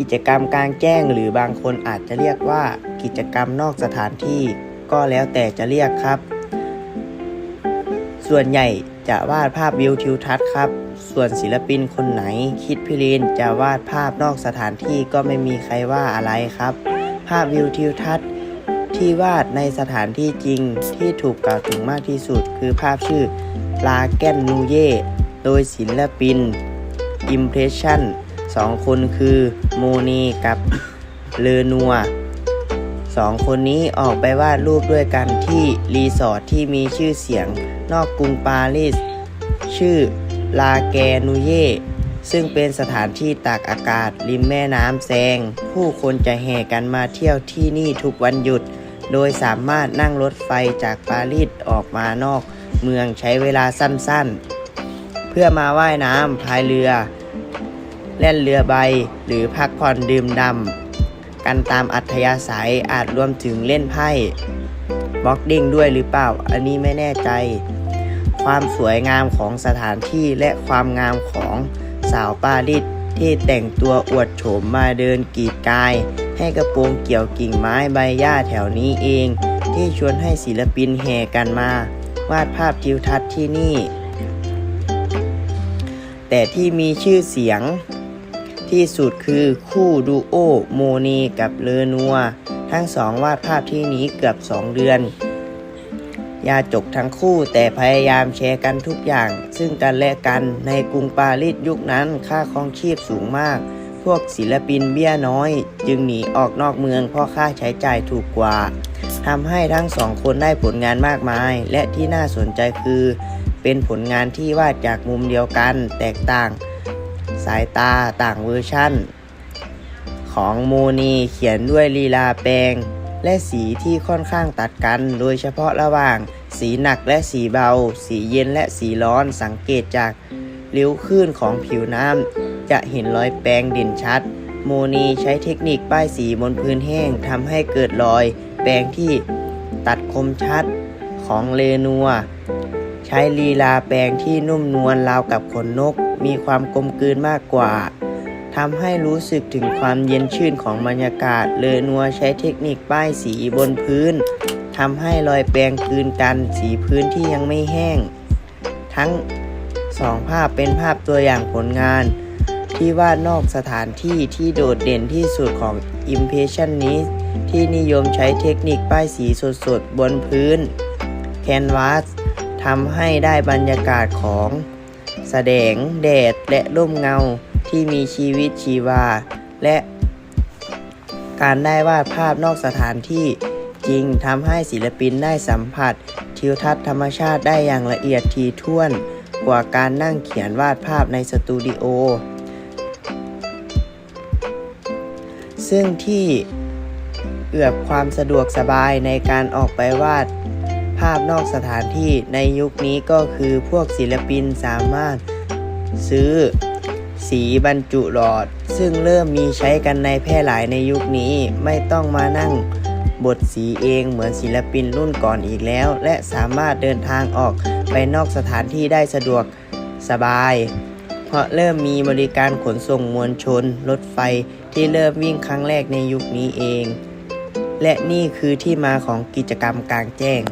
กิจกรรมกลางแจ้งหรือบางคนอาจจะเรียกว่ากิจกรรมนอกสถานที่ก็แล้วแต่จะเรียกครับ ส่วนใหญ่จะวาดภาพวิวทิวทัศน์ครับ ส่วนศิลปินคนไหนคิดพิเรนจะวาดภาพนอกสถานที่ก็ไม่มีใครว่าอะไรครับ ภาพวิวทิวทัศน์ที่วาดในสถานที่จริงที่ถูกกล่าวถึงมากที่สุด คือภาพชื่อลาแกนนูเย่โดยศิลปิน Impression สองคนคือโมนีกับเลนัวสองคนนี้ออกไปวาดรูปด้วยกันที่รีสอร์ทที่มีชื่อเสียงนอกกรุงปารีส ชื่อลาแกนูเย่ซึ่งเป็นสถานที่ตากอากาศริมแม่น้ำแซง ผู้คนจะแห่กันมาเที่ยวที่นี่ทุกวันหยุด โดยสามารถนั่งรถไฟจากปารีสออกมานอก เมืองใช้เวลาสั้นๆ เพื่อมาว่ายน้ำพายเรือ เล่นเรือใบ หรือพักผ่อนดื่มดำกันตามอัธยาศัยอาจรวมถึงเล่นไพ่บ็อกดิ้งด้วยหรือเปล่า อันนี้ไม่แน่ใจ ความสวยงามของสถานที่และความงามของสาวปารีสที่แต่งตัวอวดโฉมมาเดินกรีดกาย ให้กระโปรงเกี่ยวกิ่งไม้ใบหญ้าแถวนี้เอง ที่ชวนให้ศิลปินแห่กันมา วาดภาพทิวทัศน์ที่นี่ แต่ที่มีชื่อเสียง ที่สุดคือคู่ดูโอโมนีกับเลนัว ทั้งสองวาดภาพที่นี้เกือบ 2 เดือน ยาจกทั้งคู่แต่พยายามแชร์กันทุกอย่าง ซึ่งกันและกันในกรุงปารีสยุคนั้นค่าครองชีพสูงมาก พวกศิลปินเบี้ยน้อย จึงหนีออกนอกเมืองเพราะค่าใช้จ่ายถูกกว่าทำให้ทั้งสองคนได้ผลงานมากมาย และที่น่าสนใจคือ เป็นผลงานที่วาดจากมุมเดียวกันแตกต่าง สายตาต่างเวอร์ชั่น ของโมนีเขียนด้วยลีลาแปลง และสีที่ค่อนข้างตัดกัน โดยเฉพาะระหว่าง สีหนักและสีเบา สีเย็นและสีร้อนสังเกตจากริ้วคลื่นของผิวน้ำจะเห็นรอยแปรงเด่นชัด โมนีใช้เทคนิคป้ายสีบนพื้นแห้งทำให้เกิดรอย แปรงที่ตัดคมชัดของเลนัว ใช้ลีลาแปรงที่นุ่มนวลราวกับขนนก มีความกลมกลืนมากกว่าทำให้รู้สึกถึงความเย็นชื่นของบรรยากาศ เลอนัวใช้เทคนิคป้ายสีบนพื้นทำให้รอยแปรงคืนกันสีพื้นที่ยังไม่แห้ง ทั้งสองภาพเป็นภาพตัวอย่างผลงาน ที่วาดนอกสถานที่ที่โดดเด่นที่สุดของ Impressionist ที่นิยมใช้เทคนิคป้ายสีสดๆ บนพื้นแคนวาส ทำให้ได้บรรยากาศของ แสดงแดดและร่มเงาที่มีชีวิตชีวา และการได้วาดภาพนอกสถานที่จริงทำให้ศิลปินได้สัมผัส ทิวทัศน์ธรรมชาติได้อย่างละเอียดทีท่วน กว่าการนั่งเขียนวาดภาพในสตูดิโอ ซึ่งที่เอื้อความสะดวกสบายในการออกไปวาด ภาพนอกสถานที่ในยุคนี้ก็คือพวกศิลปินสามารถซื้อสีบรรจุหลอด ซึ่งเริ่มมีใช้กันในแพร่หลายในยุคนี้ไม่ต้องมานั่งบดสีเองเหมือนศิลปินรุ่นก่อนอีกแล้ว และสามารถเดินทางออกไปนอกสถานที่ได้สะดวกสบาย เพราะเริ่มมีบริการขนส่งมวลชน รถไฟที่เริ่มวิ่งครั้งแรกในยุคนี้เอง และนี่คือที่มาของกิจกรรมกลางแจ้ง